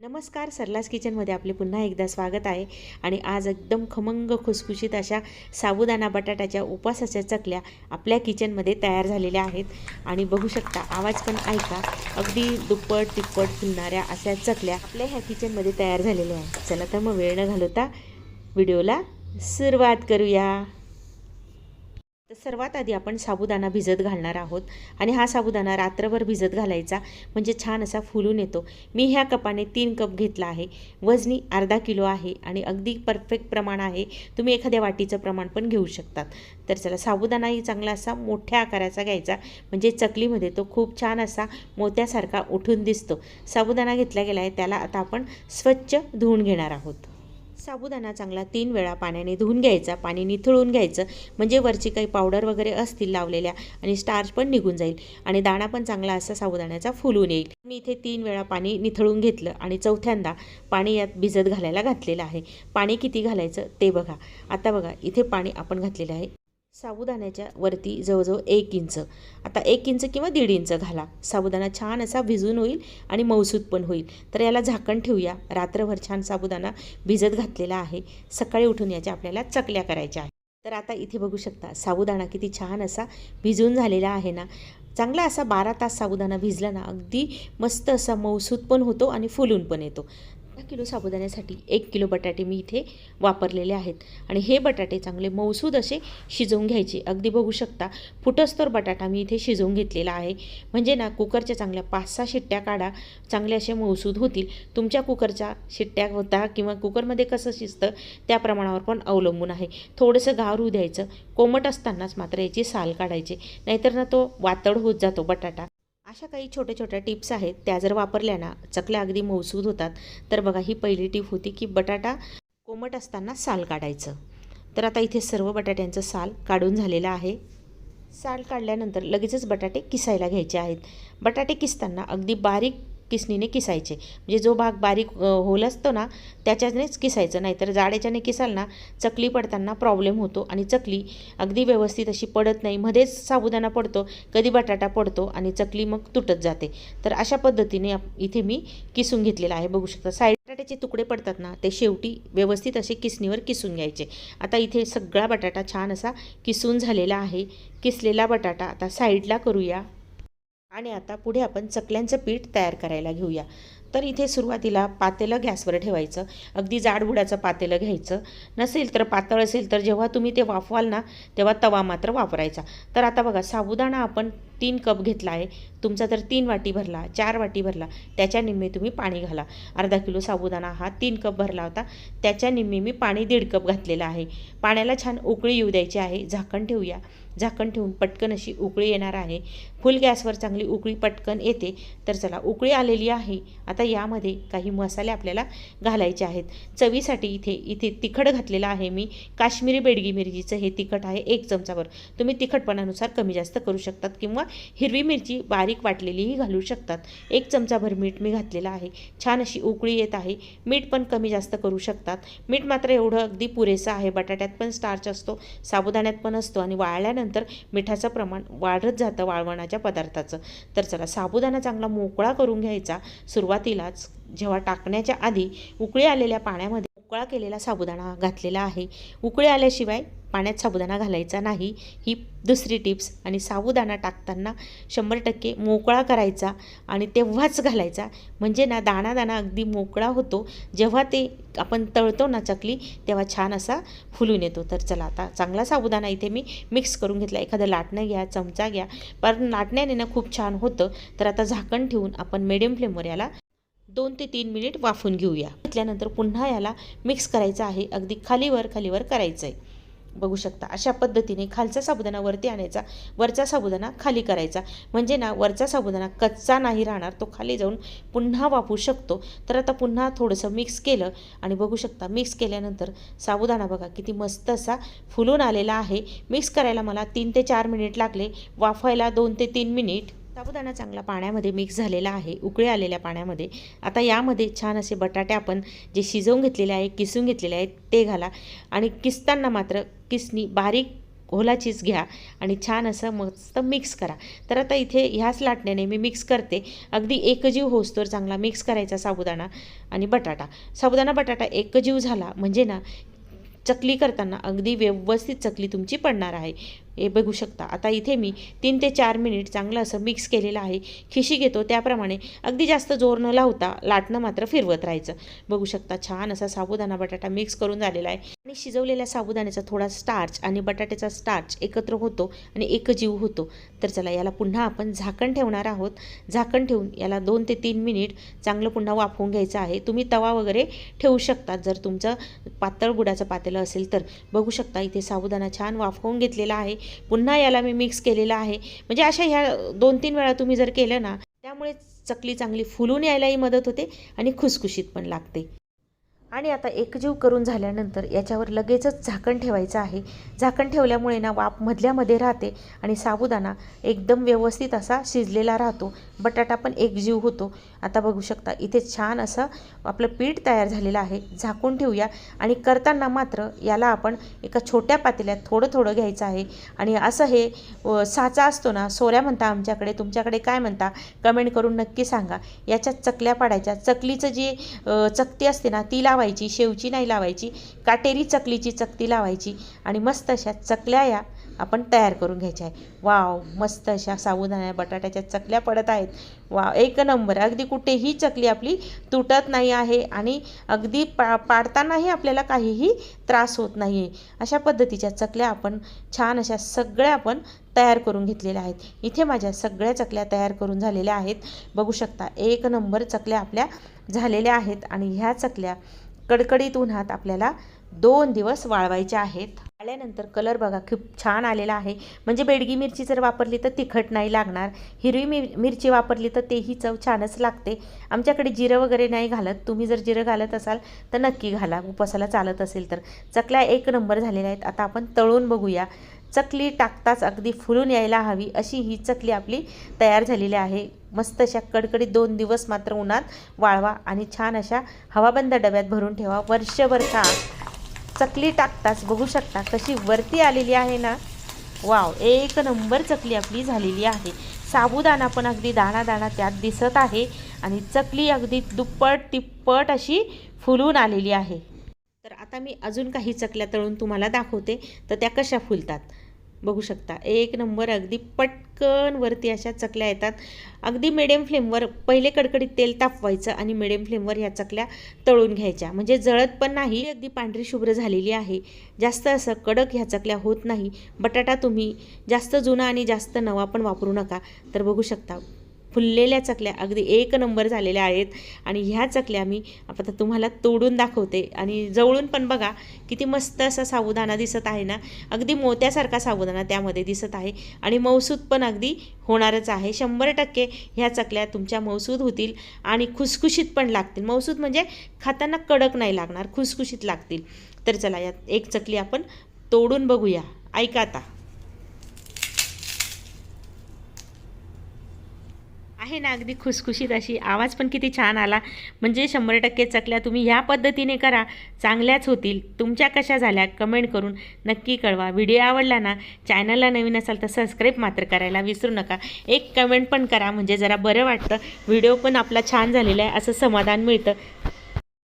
नमस्कार सरलास किचनमध्ये आपले पुन्हा एकदा स्वागत आहे. आणि आज एकदम खमंग खुसखुशीत अशा साबुदाणा बटाट्याच्या उपासाच्या चकल्या आपल्या किचनमध्ये तयार झालेल्या आहेत. आणि बघू शकता आवाज पण ऐका. अगदी दुप्पट तिप्पट फुलणाऱ्या अशा चकल्या आपल्या ह्या किचनमध्ये तयार झालेल्या आहेत. चला तर मग वेळ न घालवता व्हिडिओला सुरुवात करूया. तर सर्वात आधी आपण साबुदाणा भिजत घालणार आहोत. आणि हा साबुदाणा रात्रभर भिजत घालायचा. म्हणजे छान असा फुलून येतो. मी ह्या कपाने तीन कप घेतला आहे. वजनी अर्धा किलो आहे आणि अगदी परफेक्ट प्रमाण आहे. तुम्ही एखाद्या वाटीचं प्रमाण पण घेऊ शकतात. तर चला साबुदाणाही चांगला असा मोठ्या आकाराचा घ्यायचा. म्हणजे चकलीमध्ये तो खूप छान असा मोत्यासारखा उठून दिसतो. साबुदाणा घेतला गेला आहे. त्याला आता आपण स्वच्छ धुवून घेणार आहोत. साबुदाणा चांगला तीन वेळा पाण्याने धुवून घ्यायचा पाणी निथळून घ्यायचं म्हणजे वरची काही पावडर वगैरे असतील लावलेल्या आणि स्टार्च पण निघून जाईल आणि दाणा पण चांगला असा साबुदाण्याचा फुलून येईल. मी इथे तीन वेळा पाणी निथळून घेतलं आणि चौथ्यांदा पाणी यात भिजत घालायला घातलेलं आहे. पाणी किती घालायचं ते बघा. आता बघा इथे पाणी आपण घातलेलं आहे. साबुदाण्याच्या वरती जवळजवळ एक इंच. आता एक इंच किंवा दीड इंच घाला. साबुदाणा छान असा भिजून होईल आणि मौसूद पण होईल. तर याला झाकण ठेवूया. रात्रभर छान साबुदाणा भिजत घातलेला आहे. सकाळी उठून याच्या आपल्याला चकल्या करायच्या आहेत. तर आता इथे बघू शकता साबुदाणा किती छान असा भिजून झालेला आहे ना. चांगला असा बारा तास साबुदाणा भिजला ना अगदी मस्त असा मौसूद पण होतो आणि फुलून पण येतो. किलो साबुदाण्यासाठी एक किलो बटाटे मी इथे वापरलेले आहेत. आणि हे बटाटे चांगले मौसूद असे शिजवून घ्यायचे. अगदी बघू शकता फुटस्तोर बटाटा मी इथे शिजवून घेतलेला आहे. म्हणजे ना कुकरच्या चांगल्या पाच सहा शिट्ट्या काढा चांगले असे मौसूद होतील. तुमच्या कुकरच्या शिट्ट्या होता किंवा कुकरमध्ये कसं शिजतं त्या प्रमाणावर पण अवलंबून आहे. थोडंसं गारू द्यायचं. कोमट असतानाच मात्र याची साल काढायची. नाहीतर ना तो वातड होत जातो बटाटा. अशा काही छोट्या छोट्या टिप्स आहेत त्या जर वापरल्या ना चकल्या अगदी मौसूद होतात तर बघा ही पहिली टीप होती की बटाटा कोमट असताना साल काढायचं. तर आता इथे सर्व बटाट्यांचं साल काढून झालेलं आहे. साल काढल्यानंतर लगेचच बटाटे किसायला घ्यायचे आहेत. बटाटे किसताना अगदी बारीक किसणीने किसायचे. म्हणजे जो भाग बारीक होल असतो ना त्याच्यानेच किसायचं. नाहीतर जाड्याच्याने किसाल ना चकली पडताना प्रॉब्लेम होतो आणि चकली अगदी व्यवस्थित अशी पडत नाही. मध्येच साबुदाणा पडतो कधी बटाटा पडतो आणि चकली मग तुटत जाते. तर अशा पद्धतीने इथे मी किसून घेतलेला आहे. बघू शकता साईड बटाट्याचे तुकडे पडतात ना ते शेवटी व्यवस्थित असे किसणीवर किसून घ्यायचे. आता इथे सगळा बटाटा छान असा किसून झालेला आहे. किसलेला बटाटा आता साईडला करूया. आणि आता पुढे आपण चकल्यांचं पीठ तयार करायला घेऊया. तर इथे सुरुवातीला पातेलं गॅसवर ठेवायचं. अगदी जाडबुडाचं पातेलं घ्यायचं. नसेल तर पातळ असेल तर जेव्हा तुम्ही ते वाफवाल ना तेव्हा तवा मात्र वापरायचा. तर आता बघा साबुदाणा आपण तीन कप घेतला आहे. तुमचा तर तीन वाटी भरला चार वाटी भरला. त्याच्या निम्मे तुम्ही पाणी घाला. अर्धा किलो साबुदाणा हा तीन कप भरला होता. त्याच्या निम्मे मी पाणी दीड कप घातलेलं आहे. पाण्याला छान उकळी येऊ द्यायची आहे. झाकण ठेवूया. झाकण ठेवून पटकन अशी उकळी येणार आहे. फुल गॅसवर चांगली उकळी पटकन येते. तर चला उकळी आलेली आहे. आता यामध्ये काही मसाले आपल्याला घालायचे आहेत. चवीसाठी इथे इथे तिखट घातलेलं आहे मी. काश्मीरी बेडगी मिरचीचं हे तिखट आहे एक चमचाभर तुम्ही तिखटपणानुसार कमी जास्त करू शकतात किंवा हिरवी मिरची बारीक वाटलेलीही घालू शकतात. एक चमचाभर मीठ मी घातलेलं आहे. छान अशी उकळी येत आहे. मीठ पण कमी जास्त करू शकतात. मीठ मात्र एवढं अगदी पुरेसं आहे. बटाट्यात पण स्टार्च असतो साबुदाण्यात पण असतो आणि वाळल्यानंतर मिठाचं प्रमाण वाढत जातं वाळवणाच्या पदार्थाचं. तर चला साबुदाणा चांगला मोकळा करून घ्यायचा. सुरुवातीलाच जेव्हा टाकण्याच्या आधी उकळी आलेल्या पाण्यामध्ये उकळा केलेला साबुदाणा घातलेला आहे. उकळी आल्याशिवाय पाण्यात साबुदाणा घालायचा नाही ही दुसरी टिप्स. आणि साबुदाणा टाकताना शंभर टक्के मोकळा करायचा आणि तेव्हाच घालायचा. म्हणजे ना दाणा दाणा अगदी मोकळा होतो. जेव्हा ते आपण तळतो ना चकली तेव्हा छान असा फुलून येतो. तर चला आता चांगला साबुदाणा इथे मी मिक्स करून घेतला. एखादं लाटणं घ्या चमचा घ्या. पण लाटण्याने ना खूप छान होतं. तर आता झाकण ठेवून आपण मिडियम फ्लेमवर याला दोन ते तीन मिनिट वाफून घेऊया. घेतल्यानंतर पुन्हा याला मिक्स करायचं आहे. अगदी खालीवर खालीवर करायचं आहे बघू शकता. अशा पद्धतीने खालचा साबुदाणा वरती आणायचा वरचा साबुदाणा खाली करायचा. म्हणजे ना वरचा साबुदाणा कच्चा नाही राहणार तो खाली जाऊन पुन्हा वापरू शकतो. तर आता पुन्हा थोडंसं मिक्स केलं आणि बघू शकता मिक्स केल्यानंतर साबुदाणा बघा किती मस्त असा फुलून आलेला आहे. मिक्स करायला मला तीन ते चार मिनिट लागले. वाफायला दोन ते तीन मिनिट साबुदाणा चांगला पाण्यामध्ये मिक्स झालेला आहे उकळी आलेल्या पाण्यामध्ये. आता यामध्ये छान असे बटाटे आपण जे शिजवून घेतलेले आहे किसून घेतलेले आहेत ते घाला. आणि किसताना मात्र किसनी बारीक ओला चीज घ्या आणि छान असं मस्त मिक्स करा. तर आता इथे ह्याच लाटण्याने मी मिक्स करते. अगदी एकजीव होस्तोवर चांगला मिक्स करायचा साबुदाणा आणि बटाटा. साबुदाणा बटाटा एकजीव झाला म्हणजे ना चकली करताना अगदी व्यवस्थित चकली तुमची पडणार आहे. हे बघू शकता. आता इथे मी तीन ते चार मिनिट चांगलं असं मिक्स केलेलं आहे. खिशी घेतो. त्याप्रमाणे अगदी जास्त जोर न लावता लाटणं मात्र फिरवत राहायचं. बघू शकता छान असा साबुदाणा बटाटा मिक्स करून झालेला आहे. आणि शिजवलेल्या साबुदाण्याचा थोडा स्टार्च आणि बटाट्याचा स्टार्च एकत्र होतो आणि एकजीव होतो. तर चला याला पुन्हा आपण झाकण ठेवणार आहोत. झाकण ठेवून याला दोन ते तीन मिनिट चांगलं पुन्हा वाफवून घ्यायचं आहे. तुम्ही तवा वगैरे ठेवू शकता जर तुमचं पातळ गुडाचं पातेलं असेल तर. बघू शकता इथे साबुदाणा छान वाफवून घेतलेला आहे. पुन्हा याला मी मिक्स केलेलं आहे. म्हणजे अशा ह्या दोन तीन वेळा तुम्ही जर केलं ना त्यामुळे चकली चांगली फुलून यायलाही मदत होते आणि खुसखुशीत पण लागते. आणि आता एकजीव करून झाल्यानंतर याच्यावर लगेचच झाकण ठेवायचं आहे. झाकण ठेवल्यामुळे ना वाफ मधल्यामध्ये राहते आणि साबुदाणा एकदम व्यवस्थित असा शिजलेला राहतो. बटाटा पण एकजीव होतो. आता बघू शकता इथे छान असं आपलं पीठ तयार झालेलं आहे. झाकून ठेवूया आणि करताना मात्र याला आपण एका छोट्या पातेल्यात थोडं थोडं घ्यायचं आहे. आणि असं हे साचा असतो ना सोऱ्या म्हणता आमच्याकडे तुमच्याकडे काय म्हणता कमेंट करून नक्की सांगा. याच्यात चकल्या पाडायच्या. चकलीचं जी चकती असते ना ती लावायची. लावायची शेवची नाही लावायची काटेरी चकलीची चकती लावायची आणि मस्त अशा चकल्या या आपण तयार करून घ्यायच्या आहे वाव मस्त अशा साबुदाण्या बटाट्याच्या चकल्या पडत आहेत. वा एक नंबर. अगदी कुठेही चकली आपली तुटत नाही आहे आणि अगदी पा पाडतानाही आपल्याला काहीही त्रास होत नाही आहे अशा पद्धतीच्या चकल्या आपण छान अशा सगळ्या आपण तयार करून घेतलेल्या आहेत. इथे माझ्या सगळ्या चकल्या तयार करून झालेल्या आहेत. बघू शकता एक नंबर चकल्या आपल्या झालेल्या आहेत आणि ह्या चकल्या कडकडीत उन्हात आपल्याला दोन दिवस वाळवायचे आहेत. आल्यानंतर कलर बघा खूप छान आलेला आहे. म्हणजे बेडगी मिरची जर वापरली तर तिखट नाही लागणार. हिरवी मिर मिरची वापरली तर तेही चव छानच लागते. आमच्याकडे जिरं वगैरे नाही घालत. तुम्ही जर जिरं घालत असाल तर नक्की घाला. उपासाला चालत असेल तर. चकल्या एक नंबर झालेल्या आहेत. आता आपण तळून बघूया. चकली टाकताच अगदी फुलून यायला हवी अशी ही चकली आपली तयार झालेली आहे. मस्त अशा कडकडीत दोन दिवस मात्र उन्हात वाळवा आणि छान अशा हवाबंद डब्यात भरून ठेवा. वर्षभर का? चकली टाकताच बघू शकता कशी वरती आलेली आहे ना? वाव एक नंबर चकली आपली झालेली आहे. साबुदाणा पण अगदी दाणा दाणा त्यात दिसत आहे आणि चकली अगदी दुप्पट तिप्पट अशी फुलून आलेली आहे. तर आता मी अजून काही चकल्या तळून तुम्हाला दाखवते. तर त्या कशा फुलतात? बघू शकता. एक नंबर अगदी पटकन वरती अशा चकल्या येतात. अगदी मिडियम फ्लेमवर पहिले कडकडीत तेल तापवायचं आणि मिडियम फ्लेमवर ह्या चकल्या तळून घ्यायच्या. म्हणजे जळत पण नाही अगदी पांढरी शुभ्र झालेली आहे. जास्त असं कडक ह्या चकल्या होत नाही. बटाटा तुम्ही जास्त जुना आणि जास्त नवा पण वापरू नका. तर बघू शकता. फुललेल्या चकल्या अगदी एक नंबर झालेल्या आहेत. आणि ह्या चकल्या मी आता तुम्हाला तोडून दाखवते. आणि जवळून पण बघा किती मस्त असा साबुदाणा दिसत आहे ना. अगदी मोत्यासारखा साबुदाणा त्यामध्ये दिसत आहे. आणि मौसूद पण अगदी होणारच आहे. शंभर टक्के ह्या चकल्या तुमच्या मौसूद होतील आणि खुसखुशीत पण लागतील. मौसूद म्हणजे खाताना कडक नाही लागणार खुसखुशीत लागतील. तर चला यात एक चकली आपण तोडून बघूया. ऐका आता. आहे ना अगदी खुसखुशीत अशी. आवाज पण किती छान आला. म्हणजे शंभर टक्के चकल्या तुम्ही ह्या पद्धतीने करा. चांगल्याच होतील. तुमच्या कशा झाल्या कमेंट करून नक्की कळवा. व्हिडिओ आवडला ना चॅनलला नवीन असाल तर सबस्क्राईब मात्र करायला विसरू नका. एक कमेंट पण करा. म्हणजे जरा बरं वाटतं. व्हिडिओ पण आपला छान झालेला आहे. असं समाधान मिळतं.